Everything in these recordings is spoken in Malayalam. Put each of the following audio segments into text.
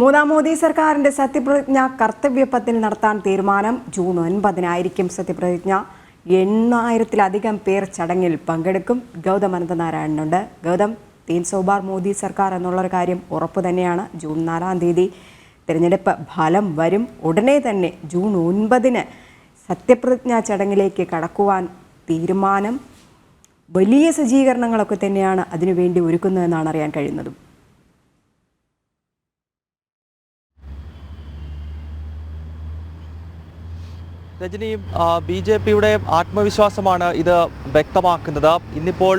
മൂന്നാം മോദി സർക്കാരിന്റെ സത്യപ്രതിജ്ഞ കർത്തവ്യപത്തിൽ നടത്താൻ തീരുമാനം ജൂൺ ഒൻപതിനായിരിക്കും സത്യപ്രതിജ്ഞ. എണ്ണായിരത്തിലധികം പേർ ചടങ്ങിൽ പങ്കെടുക്കും. ഗൗതം അനന്തനാരായണനുണ്ട്. ഗൗതം തീൻ സോബാർ മോദി സർക്കാർ എന്നുള്ളൊരു കാര്യം ഉറപ്പ് തന്നെയാണ്. ജൂൺ നാലാം തീയതി തിരഞ്ഞെടുപ്പ് ഫലം വരും. ഉടനെ തന്നെ ജൂൺ ഒൻപതിന് സത്യപ്രതിജ്ഞാ ചടങ്ങിലേക്ക് കടക്കുവാൻ തീരുമാനം. വലിയ സജ്ജീകരണങ്ങളൊക്കെ തന്നെയാണ് അതിനുവേണ്ടി ഒരുക്കുന്നതെന്നാണ് അറിയാൻ കഴിയുന്നതും. രജനി ബി ജെ പിയുടെ ആത്മവിശ്വാസമാണ് ഇത് വ്യക്തമാക്കുന്നത്. ഇന്നിപ്പോൾ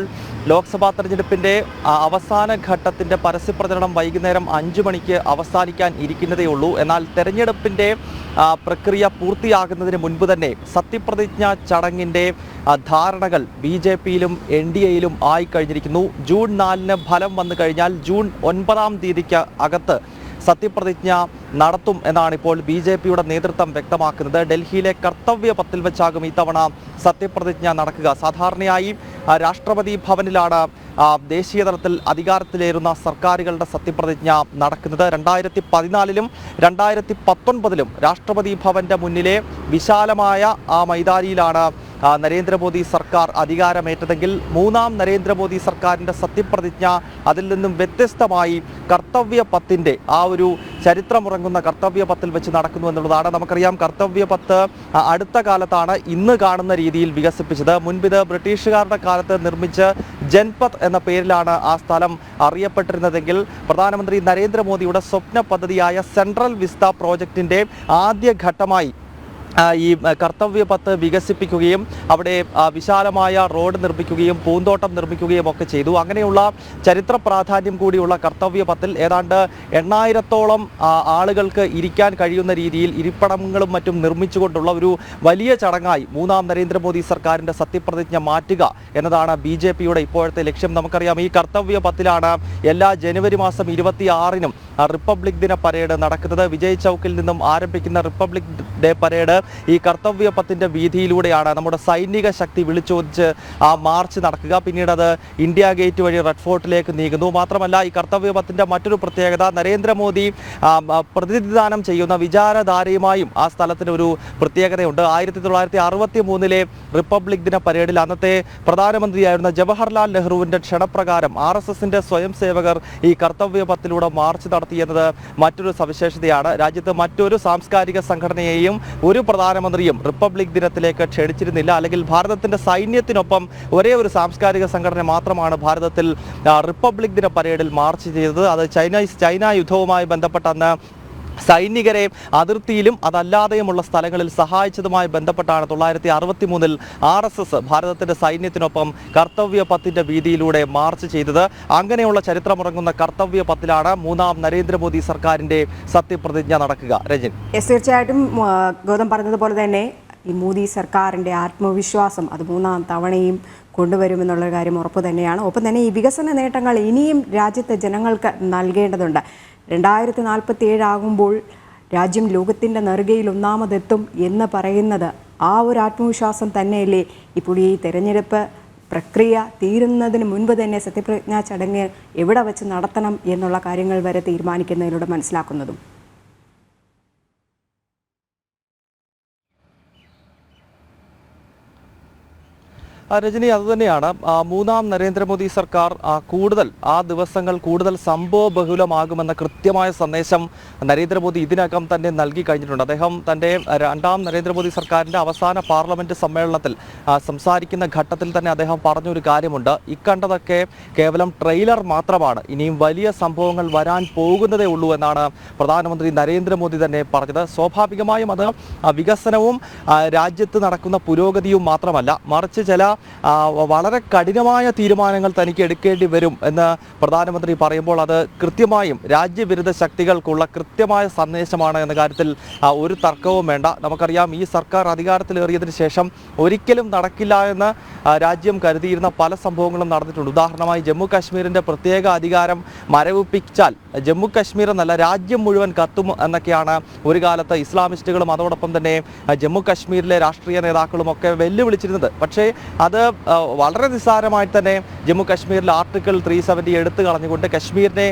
ലോക്സഭാ തെരഞ്ഞെടുപ്പിന്റെ അവസാന ഘട്ടത്തിന്റെ പരസ്യപ്രചരണം വൈകുന്നേരം അഞ്ചു മണിക്ക് അവസാനിക്കാൻ ഇരിക്കുന്നതേ ഉള്ളൂ. എന്നാൽ തെരഞ്ഞെടുപ്പിന്റെ പ്രക്രിയ പൂർത്തിയാകുന്നതിന് മുൻപ് തന്നെ സത്യപ്രതിജ്ഞ ചടങ്ങിന്റെ ആ, ധാരണകൾ ബി ജെ പിയിലും എൻ ഡി എയിലും ആയിക്കഴിഞ്ഞിരിക്കുന്നു. ജൂൺ നാലിന് ഫലം വന്നു കഴിഞ്ഞാൽ ജൂൺ ഒൻപതാം തീയതിക്ക് അകത്ത് സത്യപ്രതിജ്ഞ നടത്തും എന്നാണ് ഇപ്പോൾ ബി ജെ പിയുടെ നേതൃത്വം വ്യക്തമാക്കുന്നത്. ഡൽഹിയിലെ കർത്തവ്യ പത്തിൽ വെച്ചാകും ഇത്തവണ സത്യപ്രതിജ്ഞ നടക്കുക. സാധാരണയായി രാഷ്ട്രപതി ഭവനിലാണ് ദേശീയ തലത്തിൽ അധികാരത്തിലേറുന്ന സർക്കാരുകളുടെ സത്യപ്രതിജ്ഞ നടക്കുന്നത്. രണ്ടായിരത്തി പതിനാലിലും രണ്ടായിരത്തി പത്തൊൻപതിലും രാഷ്ട്രപതി ഭവന്റെ മുന്നിലെ വിശാലമായ ആ മൈതാനിയിലാണ് നരേന്ദ്രമോദി സർക്കാർ അധികാരമേറ്റതെങ്കിൽ മൂന്നാം നരേന്ദ്രമോദി സർക്കാരിന്റെ സത്യപ്രതിജ്ഞ അതിൽ നിന്നും വ്യത്യസ്തമായി കർത്തവ്യ പത്തിന്റെ ആ ഒരു ചരിത്രമുറങ്ങുന്ന കർത്തവ്യ പത്തിൽ വെച്ച് നടക്കുന്നു എന്നുള്ളതാണ്. നമുക്കറിയാം കർത്തവ്യ പത്ത് അടുത്ത കാലത്താണ് ഇന്ന് കാണുന്ന രീതിയിൽ വികസിപ്പിച്ചത്. മുൻപിത് ബ്രിട്ടീഷുകാരുടെ കാലത്ത് നിർമ്മിച്ച് ജൻപത് എന്ന പേരിലാണ് ആ സ്ഥലം അറിയപ്പെട്ടിരുന്നതെങ്കിൽ പ്രധാനമന്ത്രി നരേന്ദ്രമോദിയുടെ സ്വപ്ന പദ്ധതിയായ സെൻട്രൽ വിസ്ത പ്രോജക്റ്റിന്റെ ആദ്യ ഘട്ടമായി ആ, ഈ കർത്തവ്യ പത്ത് വികസിപ്പിക്കുകയും അവിടെ വിശാലമായ റോഡ് നിർമ്മിക്കുകയും പൂന്തോട്ടം നിർമ്മിക്കുകയും ഒക്കെ ചെയ്തു. അങ്ങനെയുള്ള ചരിത്ര പ്രാധാന്യം കൂടിയുള്ള കർത്തവ്യ പത്തിൽ ഏതാണ്ട് എണ്ണായിരത്തോളം ആളുകൾക്ക് ഇരിക്കാൻ കഴിയുന്ന രീതിയിൽ ഇരിപ്പിടങ്ങളും മറ്റും നിർമ്മിച്ചുകൊണ്ടുള്ള ഒരു വലിയ ചടങ്ങായി മൂന്നാം നരേന്ദ്രമോദി സർക്കാരിന്റെ സത്യപ്രതിജ്ഞ മാറ്റുക എന്നതാണ് ബി ജെ പിയുടെ ഇപ്പോഴത്തെ ലക്ഷ്യം. നമുക്കറിയാം ഈ കർത്തവ്യ പത്തിലാണ് എല്ലാ ജനുവരി മാസം ഇരുപത്തി ആറിനും റിപ്പബ്ലിക് ദിന പരേഡ് നടക്കുന്നത്. വിജയ് ചൗക്കിൽ നിന്നും ആരംഭിക്കുന്ന റിപ്പബ്ലിക് ഡേ പരേഡ് ഈ കർത്തവ്യ പത്തിന്റെ വീതിയിലൂടെയാണ് നമ്മുടെ സൈനിക ശക്തി വിളിച്ചോദിച്ച് ആ മാർച്ച് നടക്കുക. പിന്നീട് അത് ഇന്ത്യ ഗേറ്റ് വഴി റെഡ് ഫോർട്ടിലേക്ക് നീങ്ങുന്നു. മാത്രമല്ല ഈ കർത്തവ്യ പത്തിന്റെ മറ്റൊരു പ്രത്യേകത നരേന്ദ്രമോദി പ്രതിനിധിദാനം ചെയ്യുന്ന വിചാരധാരയുമായും ആ സ്ഥലത്തിന് ഒരു പ്രത്യേകതയുണ്ട്. ആയിരത്തി തൊള്ളായിരത്തി അറുപത്തി മൂന്നിലെ റിപ്പബ്ലിക് ദിന പരേഡിൽ അന്നത്തെ പ്രധാനമന്ത്രിയായിരുന്ന ജവഹർലാൽ നെഹ്റുവിന്റെ ക്ഷണപ്രകാരം ആർ എസ് എസിന്റെ സ്വയം സേവകർ ഈ കർത്തവ്യ പത്തിലൂടെ മാർച്ച് നടത്തിയെന്നത് മറ്റൊരു സവിശേഷതയാണ്. രാജ്യത്ത് മറ്റൊരു സാംസ്കാരിക സംഘടനയെയും ഒരു പ്രധാനമന്ത്രിയും റിപ്പബ്ലിക് ദിനത്തിലേക്ക് ക്ഷണിച്ചിരുന്നില്ല. അല്ലെങ്കിൽ ഭാരതത്തിന്റെ സൈന്യത്തിനൊപ്പം ഒരേ ഒരു സാംസ്കാരിക സംഘടന മാത്രമാണ് ഭാരതത്തിൽ റിപ്പബ്ലിക് ദിന പരേഡിൽ മാർച്ച് ചെയ്തത്. അത് ചൈന ചൈന യുദ്ധവുമായി ബന്ധപ്പെട്ട അന്ന് സൈനികരെ അതിർത്തിയിലും അതല്ലാതെയുമുള്ള സ്ഥലങ്ങളിൽ സഹായിച്ചതുമായി ബന്ധപ്പെട്ടാണ് തൊള്ളായിരത്തി അറുപത്തി മൂന്നിൽ ആർ എസ് എസ് ഭാരതത്തിന്റെ സൈന്യത്തിനൊപ്പം കർത്തവ്യ പത്തിന്റെ വീതിയിലൂടെ മാർച്ച് ചെയ്തത്. അങ്ങനെയുള്ള ചരിത്രമുറങ്ങുന്ന കർത്തവ്യ പത്തിലാണ് മൂന്നാം നരേന്ദ്രമോദി സർക്കാരിന്റെ സത്യപ്രതിജ്ഞ നടക്കുക. രജൻ തീർച്ചയായിട്ടും ഗൗതം പറഞ്ഞതുപോലെ തന്നെ ഈ മോദി സർക്കാരിന്റെ ആത്മവിശ്വാസം അത് മൂന്നാം തവണയും കൊണ്ടുവരുമെന്നുള്ള കാര്യം ഉറപ്പ് തന്നെയാണ്. ഒപ്പം തന്നെ ഈ വികസന നേട്ടങ്ങൾ ഇനിയും രാജ്യത്തെ ജനങ്ങൾക്ക് നൽകേണ്ടതുണ്ട്. രണ്ടായിരത്തി നാൽപ്പത്തി ഏഴാകുമ്പോൾ രാജ്യം ലോകത്തിന്റെ നെറുകയിൽ ഒന്നാമതെത്തും എന്ന് പറയുന്നത് ആ ഒരു ആത്മവിശ്വാസം തന്നെയല്ലേ? ഇപ്പോൾ ഈ തെരഞ്ഞെടുപ്പ് പ്രക്രിയ തീരുന്നതിന് മുൻപ് തന്നെ സത്യപ്രതിജ്ഞാ ചടങ്ങ് എവിടെ വെച്ച് നടത്തണം എന്നുള്ള കാര്യങ്ങൾ വരെ തീരുമാനിക്കുന്നതിലൂടെ മനസ്സിലാക്കുന്നതും. രജനി അതുതന്നെയാണ് മൂന്നാം നരേന്ദ്രമോദി സർക്കാർ കൂടുതൽ ആ ദിവസങ്ങൾ കൂടുതൽ സംഭവ ബഹുലമാകുമെന്ന കൃത്യമായ സന്ദേശം നരേന്ദ്രമോദി ഇതിനകം തന്നെ നൽകി കഴിഞ്ഞിട്ടുണ്ട്. അദ്ദേഹം തന്റെ രണ്ടാം നരേന്ദ്രമോദി സർക്കാരിന്റെ അവസാന പാർലമെന്റ് സമ്മേളനത്തിൽ സംസാരിക്കുന്ന ഘട്ടത്തിൽ തന്നെ അദ്ദേഹം പറഞ്ഞൊരു കാര്യമുണ്ട്. ഇക്കണ്ടതൊക്കെ കേവലം ട്രെയിലർ മാത്രമാണ്. ഇനിയും വലിയ സംഭവങ്ങൾ വരാൻ പോകുന്നതേ ഉള്ളൂ എന്നാണ് പ്രധാനമന്ത്രി നരേന്ദ്രമോദി തന്നെ പറഞ്ഞത്. സ്വാഭാവികമായും അത് വികസനവും രാജ്യത്ത് നടക്കുന്ന പുരോഗതിയും മാത്രമല്ല. മറിച്ച് ചില വളരെ കഠിനമായ തീരുമാനങ്ങൾ തനിക്ക് എടുക്കേണ്ടി വരും എന്ന് പ്രധാനമന്ത്രി പറയുമ്പോൾ അത് കൃത്യമായും രാജ്യവിരുദ്ധ ശക്തികൾക്കുള്ള കൃത്യമായ സന്ദേശമാണ് എന്ന കാര്യത്തിൽ ഒരു തർക്കവും വേണ്ട. നമുക്കറിയാം ഈ സർക്കാർ അധികാരത്തിലേറിയതിനു ശേഷം ഒരിക്കലും നടക്കില്ല എന്ന് രാജ്യം കരുതിയിരുന്ന പല സംഭവങ്ങളും നടന്നിട്ടുണ്ട്. ഉദാഹരണമായി ജമ്മു കാശ്മീരിന്റെ പ്രത്യേക അധികാരം മരവിപ്പിച്ചാൽ ജമ്മു കാശ്മീർ എന്നല്ല രാജ്യം മുഴുവൻ കത്തും എന്നൊക്കെയാണ് ഒരു കാലത്ത് ഇസ്ലാമിസ്റ്റുകളും അതോടൊപ്പം തന്നെ ജമ്മു കാശ്മീരിലെ രാഷ്ട്രീയ നേതാക്കളും ഒക്കെ വെല്ലുവിളിച്ചിരുന്നത്. പക്ഷേ അത് വളരെ നിസ്സാരമായി തന്നെ ജമ്മു കാശ്മീരിൽ ആർട്ടിക്കിൾ ത്രീ സെവന്റി എടുത്തു കളഞ്ഞുകൊണ്ട് കശ്മീരിനെ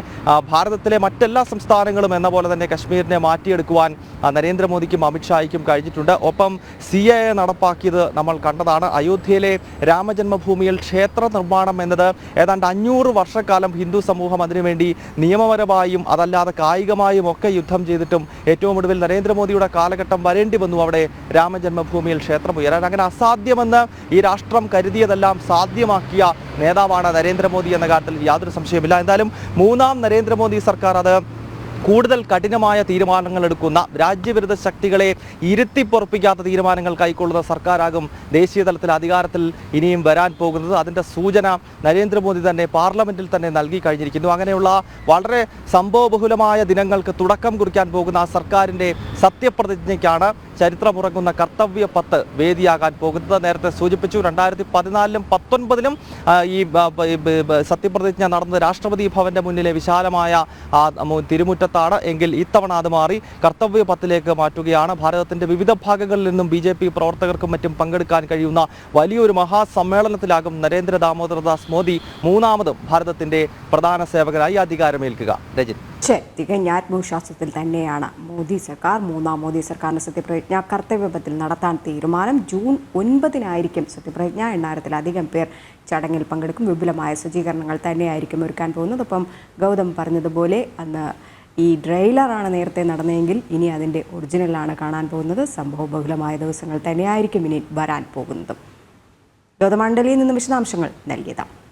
ഭാരതത്തിലെ മറ്റെല്ലാ സംസ്ഥാനങ്ങളും എന്ന പോലെ തന്നെ കശ്മീരിനെ മാറ്റിയെടുക്കുവാൻ നരേന്ദ്രമോദിക്കും അമിത്ഷായ്ക്കും കഴിഞ്ഞിട്ടുണ്ട്. ഒപ്പം സി എ നടപ്പാക്കിയത് നമ്മൾ കണ്ടതാണ്. അയോധ്യയിലെ രാമജന്മഭൂമിയിൽ ക്ഷേത്ര നിർമ്മാണം എന്നത് ഏതാണ്ട് അഞ്ഞൂറ് വർഷക്കാലം ഹിന്ദു സമൂഹം അതിനുവേണ്ടി നിയമപരമായും അതല്ലാതെ കായികമായും ഒക്കെ യുദ്ധം ചെയ്തിട്ടും ഏറ്റവും ഒടുവിൽ നരേന്ദ്രമോദിയുടെ കാലഘട്ടം വരേണ്ടി വന്നു അവിടെ രാമജന്മഭൂമിയിൽ ക്ഷേത്രം ഉയരാൻ. അങ്ങനെ അസാധ്യമെന്ന് ഈ രാഷ്ട്രം കരുതിയതെല്ലാം സാധ്യമാക്കിയ നേതാവാണ് നരേന്ദ്രമോദി എന്ന കാര്യത്തിൽ യാതൊരു സംശയമില്ല എന്തായാലും മൂന്നാം നരേന്ദ്രമോദി സർക്കാർ അത് കൂടുതൽ കഠിനമായ തീരുമാനങ്ങൾ എടുക്കുന്ന രാജ്യവിരുദ്ധ ശക്തികളെ ഇരുത്തിപ്പുറപ്പിക്കാത്ത തീരുമാനങ്ങൾ കൈക്കൊള്ളുന്ന സർക്കാരാകും ദേശീയ തലത്തിൽ അധികാരത്തിൽ ഇനിയും വരാൻ പോകുന്നത്. അതിന്റെ സൂചന നരേന്ദ്രമോദി തന്നെ പാർലമെന്റിൽ തന്നെ നൽകി കഴിഞ്ഞിരിക്കുന്നു. അങ്ങനെയുള്ള വളരെ സംഭവബഹുലമായ ദിനങ്ങൾക്ക് തുടക്കം കുറിക്കാൻ പോകുന്ന ആ സർക്കാരിന്റെ സത്യപ്രതിജ്ഞയ്ക്കാണ് ചരിത്രമുറങ്ങുന്ന കർത്തവ്യ പത്ത് വേദിയാകാൻ പോകുന്നത്. നേരത്തെ സൂചിപ്പിച്ചു രണ്ടായിരത്തി പതിനാലിലും പത്തൊൻപതിലും ഈ സത്യപ്രതിജ്ഞ നടന്നത് രാഷ്ട്രപതി ഭവന്റെ മുന്നിലെ വിശാലമായ ആ തിരുമുറ്റത്താണ് എങ്കിൽ ഇത്തവണ അത് മാറി കർത്തവ്യ പത്തിലേക്ക് മാറ്റുകയാണ്. ഭാരതത്തിന്റെ വിവിധ ഭാഗങ്ങളിൽ നിന്നും ബി ജെ പി പ്രവർത്തകർക്കും മറ്റും പങ്കെടുക്കാൻ കഴിയുന്ന വലിയൊരു മഹാസമ്മേളനത്തിലാകും നരേന്ദ്ര ദാമോദരദാസ് മോദി മൂന്നാമതും ഭാരതത്തിന്റെ പ്രധാന സേവകനായി അധികാരമേൽക്കുക. രജി ശരി തികഞ്ഞ ആത്മവിശ്വാസത്തിൽ തന്നെയാണ് മോദി സർക്കാർ മൂന്നാം മോദി സർക്കാരിന്റെ സത്യപ്രതിജ്ഞ കർത്തവ്യപത്തിൽ നടത്താൻ തീരുമാനം. ജൂൺ ഒൻപതിനായിരിക്കും സത്യപ്രതിജ്ഞ എണ്ണായിരത്തിലധികം പേർ ചടങ്ങിൽ പങ്കെടുക്കും. വിപുലമായ സജ്ജീകരണങ്ങൾ തന്നെയായിരിക്കും ഒരുക്കാൻ പോകുന്നത്. ഒപ്പം ഗൗതം പറഞ്ഞതുപോലെ അന്ന് ഈ ട്രെയിലറാണ് നേരത്തെ നടന്നതെങ്കിൽ ഇനി അതിന്റെ ഒറിജിനലാണ് കാണാൻ പോകുന്നത്. സംഭവ ബഹുലമായ ദിവസങ്ങൾ തന്നെയായിരിക്കും ഇനി വരാൻ പോകുന്നതും. ഗോതമണ്ഡലിയിൽ നിന്നും വിശദാംശങ്ങൾ നൽകിയതാണ്